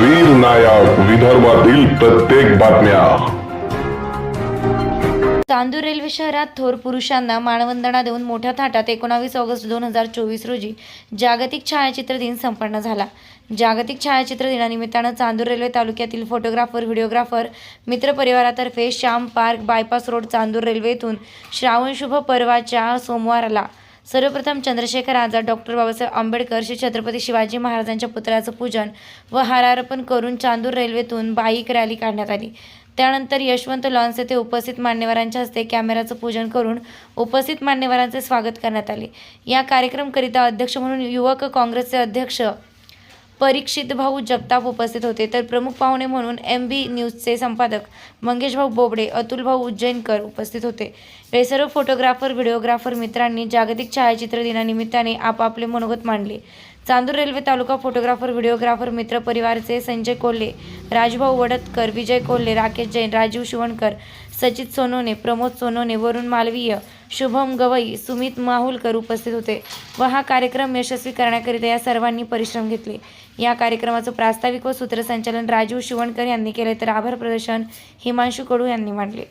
वीर नायक विदर्भातील प्रत्येक बातम्या. चांदूर रेल्वे शहरात थोर पुरुषांना मानवंदना देऊन मोठ्या थाटात एकोणावीस ऑगस्ट दोन हजार चोवीस रोजी जागतिक छायाचित्र दिन संपन्न झाला. जागतिक छायाचित्र दिनानिमित्तानं चांदूर रेल्वे तालुक्यातील photographer videographer मित्रपरिवारातर्फे Shyam Park bypass road Chandur रेल्वेतून श्रावणशुभ श्रावण शुभ पर्वाच्या सोमवाराला सर्वप्रथम चंद्रशेखर आझाद डॉक्टर बाबासाहेब आंबेडकर श्री छत्रपती शिवाजी महाराजांच्या पुतळ्याचं पूजन व हारारोपण करून चांदूर रेल्वेतून बाईक रॅली काढण्यात आली. त्यानंतर यशवंत लॉन्स येथे उपस्थित मान्यवरांच्या हस्ते कॅमेराचं पूजन करून उपस्थित मान्यवरांचे स्वागत करण्यात आले. या कार्यक्रमकरिता अध्यक्ष म्हणून युवक काँग्रेसचे अध्यक्ष परीक्षित भाऊ जगताप उपस्थित होते. तर प्रमुख पाहुणे म्हणून एम बी न्यूजचे संपादक मंगेशभाऊ बोबडे अतुल भाऊ उज्जैनकर उपस्थित होते. हे सर्व फोटोग्राफर व्हिडिओग्राफर मित्रांनी जागतिक छायाचित्र दिनानिमित्ताने आपापले मनोगत मांडले. चांदूर रेल्वे तालुका फोटोग्राफर व्हिडिओग्राफर मित्र परिवारचे संजय कोल्हे राजभाऊ वडतकर विजय कोल्हे राकेश जैन राजीव शिवणकर सचित सोनोने प्रमोद सोनोने वरुण मालवीय शुभम गवई सुमित माहुलकर उपस्थित होते व हा कार्यक्रम यशस्वी करण्याकरिता या सर्वांनी परिश्रम घेतले. या कार्यक्रमाचं प्रास्ताविक व सूत्रसंचालन राजीव शिवणकर यांनी केले तर आभार प्रदर्शन हिमांशू कडू यांनी मांडले.